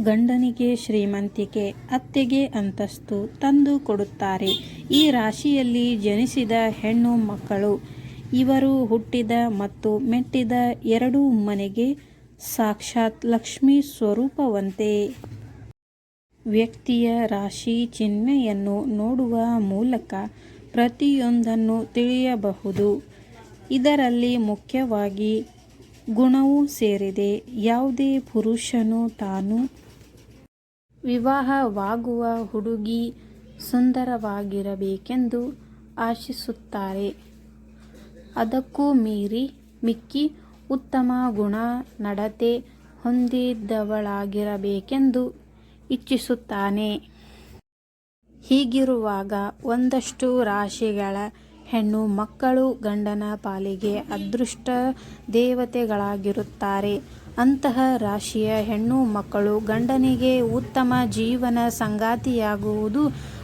ಗಂಡನಿಗೆ ಶ್ರೀಮಂತಿಕೆ, ಅತ್ತೆಗೆ ಅಂತಸ್ತು ತಂದು ಕೊಡುತ್ತಾರೆ. ಈ ರಾಶಿಯಲ್ಲಿ ಜನಿಸಿದ ಹೆಣ್ಣು ಮಕ್ಕಳು ಇವರು ಹುಟ್ಟಿದ ಮತ್ತು ಮೆಟ್ಟಿದ ಎರಡೂ ಮನೆಗೆ ಸಾಕ್ಷಾತ್ ಲಕ್ಷ್ಮಿ ಸ್ವರೂಪವಂತೆ. ವ್ಯಕ್ತಿಯ ರಾಶಿ ಚಿಹ್ನೆಯನ್ನು ನೋಡುವ ಮೂಲಕ ಪ್ರತಿಯೊಂದನ್ನು ತಿಳಿಯಬಹುದು. ಇದರಲ್ಲಿ ಮುಖ್ಯವಾಗಿ ಗುಣವೂ ಸೇರಿದೆ. ಯಾವುದೇ ಪುರುಷನು ತಾನು ವಿವಾಹವಾಗುವ ಹುಡುಗಿ ಸುಂದರವಾಗಿರಬೇಕೆಂದು ಆಶಿಸುತ್ತಾರೆ. ಅದಕ್ಕೂ ಮೀರಿ ಮಿಕ್ಕಿ ಉತ್ತಮ ಗುಣ ನಡತೆ ಹೊಂದಿದ್ದವಳಾಗಿರಬೇಕೆಂದು ಇಚ್ಛಿಸುತ್ತಾನೆ. ಹೀಗಿರುವಾಗ ಒಂದಷ್ಟು ರಾಶಿಗಳ ಹೆಣ್ಣು ಮಕ್ಕಳು ಗಂಡನ ಪಾಲಿಗೆ ಅದೃಷ್ಟ ದೇವತೆಗಳಾಗಿರುತ್ತಾರೆ. ಅಂತಹ ರಾಶಿಯ ಹೆಣ್ಣು ಮಕ್ಕಳು ಗಂಡನಿಗೆ ಉತ್ತಮ ಜೀವನ ಸಂಗಾತಿಯಾಗುವುದು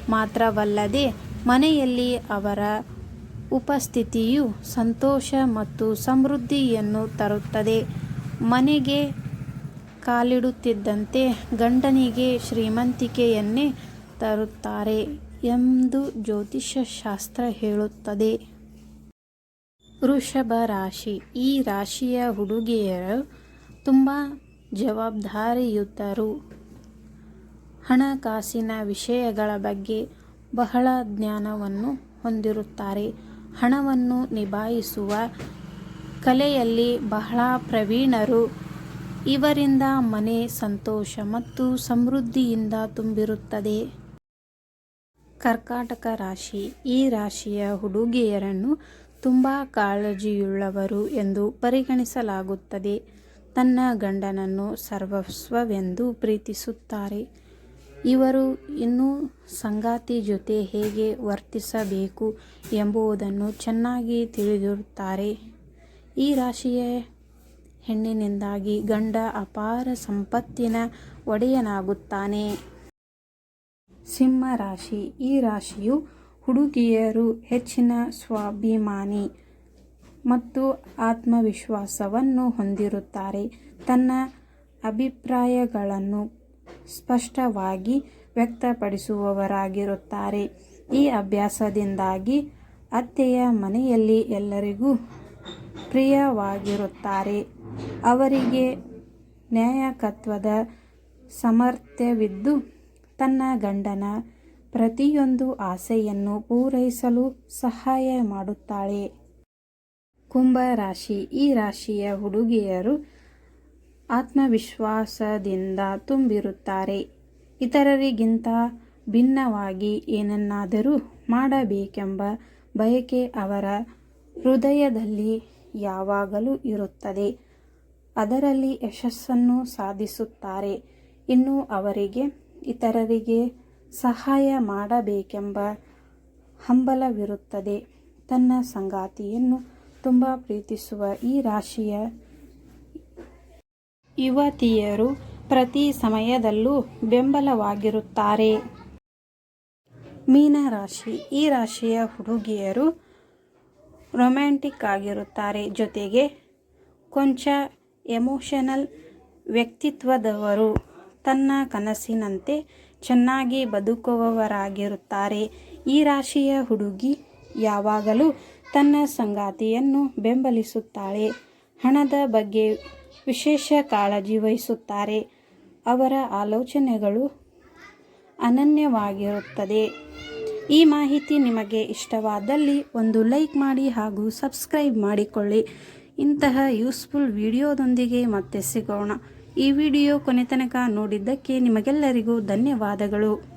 ಮಾತ್ರವಲ್ಲದೆ ಮನೆಯಲ್ಲಿ ಅವರ ಉಪಸ್ಥಿತಿಯು ಸಂತೋಷ ಮತ್ತು ಸಮೃದ್ಧಿಯನ್ನು ತರುತ್ತದೆ. ಮನೆಗೆ ಕಾಲಿಡುತ್ತಿದ್ದಂತೆ ಗಂಡನಿಗೆ ಶ್ರೀಮಂತಿಕೆಯನ್ನೇ ತರುತ್ತಾರೆ ಎಂದು ಜ್ಯೋತಿಷ್ಯ ಶಾಸ್ತ್ರ ಹೇಳುತ್ತದೆ. ವೃಷಭ ರಾಶಿ ಈ ರಾಶಿಯ ಹುಡುಗಿಯರು ತುಂಬ ಜವಾಬ್ದಾರಿಯುತರು. ಹಣಕಾಸಿನ ವಿಷಯಗಳ ಬಗ್ಗೆ ಬಹಳ ಜ್ಞಾನವನ್ನು ಹೊಂದಿರುತ್ತಾರೆ. ಹಣವನ್ನು ನಿಭಾಯಿಸುವ ಕಲೆಯಲ್ಲಿ ಬಹಳ ಪ್ರವೀಣರು. ಇವರಿಂದ ಮನೆ ಸಂತೋಷ ಮತ್ತು ಸಮೃದ್ಧಿಯಿಂದ ತುಂಬಿರುತ್ತದೆ. ಕರ್ಕಾಟಕ ರಾಶಿ. ಈ ರಾಶಿಯ ಹುಡುಗಿಯರನ್ನು ತುಂಬ ಕಾಳಜಿಯುಳ್ಳವರು ಎಂದು ಪರಿಗಣಿಸಲಾಗುತ್ತದೆ. ತನ್ನ ಗಂಡನನ್ನು ಸರ್ವಸ್ವವೆಂದು ಪ್ರೀತಿಸುತ್ತಾರೆ. ಇವರು ಇನ್ನೂ ಸಂಗಾತಿ ಜೊತೆ ಹೇಗೆ ವರ್ತಿಸಬೇಕು ಎಂಬುದನ್ನು ಚೆನ್ನಾಗಿ ತಿಳಿದಿರುತ್ತಾರೆ. ಈ ರಾಶಿಯ ಹೆಣ್ಣಿನಿಂದಾಗಿ ಗಂಡ ಅಪಾರ ಸಂಪತ್ತಿನ ಒಡೆಯನಾಗುತ್ತಾನೆ. ಸಿಂಹ ರಾಶಿ. ಈ ರಾಶಿಯು ಹುಡುಗಿಯರು ಹೆಚ್ಚಿನ ಸ್ವಾಭಿಮಾನಿ. ಮತ್ತು ಆತ್ಮವಿಶ್ವಾಸವನ್ನು ಹೊಂದಿರುತ್ತಾರೆ. ತನ್ನ ಅಭಿಪ್ರಾಯಗಳನ್ನು ಸ್ಪಷ್ಟವಾಗಿ ವ್ಯಕ್ತಪಡಿಸುವವರಾಗಿರುತ್ತಾರೆ. ಈ ಅಭ್ಯಾಸದಿಂದಾಗಿ ಅತ್ತೆಯ ಮನೆಯಲ್ಲಿ ಎಲ್ಲರಿಗೂ ಪ್ರಿಯವಾಗಿರುತ್ತಾರೆ. ಅವರಿಗೆ ನ್ಯಾಯಕತ್ವದ ಸಾಮರ್ಥ್ಯವಿದ್ದು, ತನ್ನ ಗಂಡನ ಪ್ರತಿಯೊಂದು ಆಸೆಯನ್ನು ಪೂರೈಸಲು ಸಹಾಯ ಮಾಡುತ್ತಾಳೆ. ಕುಂಭ ರಾಶಿ ಈ ರಾಶಿಯ ಹುಡುಗಿಯರು ಆತ್ಮವಿಶ್ವಾಸದಿಂದ ತುಂಬಿರುತ್ತಾರೆ. ಇತರರಿಗಿಂತ ಭಿನ್ನವಾಗಿ ಏನನ್ನಾದರೂ ಮಾಡಬೇಕೆಂಬ ಬಯಕೆ ಅವರ ಹೃದಯದಲ್ಲಿ ಯಾವಾಗಲೂ ಇರುತ್ತದೆ. ಅದರಲ್ಲಿ ಯಶಸ್ಸನ್ನು ಸಾಧಿಸುತ್ತಾರೆ. ಇನ್ನು ಅವರಿಗೆ ಇತರರಿಗೆ ಸಹಾಯ ಮಾಡಬೇಕೆಂಬ ಹಂಬಲವಿರುತ್ತದೆ. ತನ್ನ ಸಂಗಾತಿಯನ್ನು ತುಂಬ ಪ್ರೀತಿಸುವ ಈ ರಾಶಿಯ ಯುವತಿಯರು ಪ್ರತಿ ಸಮಯದಲ್ಲೂ ಬೆಂಬಲವಾಗಿರುತ್ತಾರೆ. ಮೀನ ರಾಶಿ. ಈ ರಾಶಿಯ ಹುಡುಗಿಯರು ರೊಮ್ಯಾಂಟಿಕ್ ಆಗಿರುತ್ತಾರೆ. ಜೊತೆಗೆ ಕೊಂಚ ಎಮೋಷನಲ್ ವ್ಯಕ್ತಿತ್ವದವರು. ತನ್ನ ಕನಸಿನಂತೆ ಚೆನ್ನಾಗಿ ಬದುಕುವವರಾಗಿರುತ್ತಾರೆ. ಈ ರಾಶಿಯ ಹುಡುಗಿ ಯಾವಾಗಲೂ ತನ್ನ ಸಂಗಾತಿಯನ್ನು ಬೆಂಬಲಿಸುತ್ತಾಳೆ. ಹಣದ ಬಗ್ಗೆ ವಿಶೇಷ ಕಾಳಜಿ ವಹಿಸುತ್ತಾರೆ. ಅವರ ಆಲೋಚನೆಗಳು ಅನನ್ಯವಾಗಿರುತ್ತದೆ. ಈ ಮಾಹಿತಿ ನಿಮಗೆ ಇಷ್ಟವಾದಲ್ಲಿ ಒಂದು ಲೈಕ್ ಮಾಡಿ ಹಾಗೂ ಸಬ್ಸ್ಕ್ರೈಬ್ ಮಾಡಿಕೊಳ್ಳಿ. ಇಂತಹ ಯೂಸ್ಫುಲ್ ವಿಡಿಯೋದೊಂದಿಗೆ ಮತ್ತೆ ಸಿಗೋಣ. ಈ ವಿಡಿಯೋ ಕೊನೆತನಕ ನೋಡಿದ್ದಕ್ಕೆ ನಿಮಗೆಲ್ಲರಿಗೂ ಧನ್ಯವಾದಗಳು.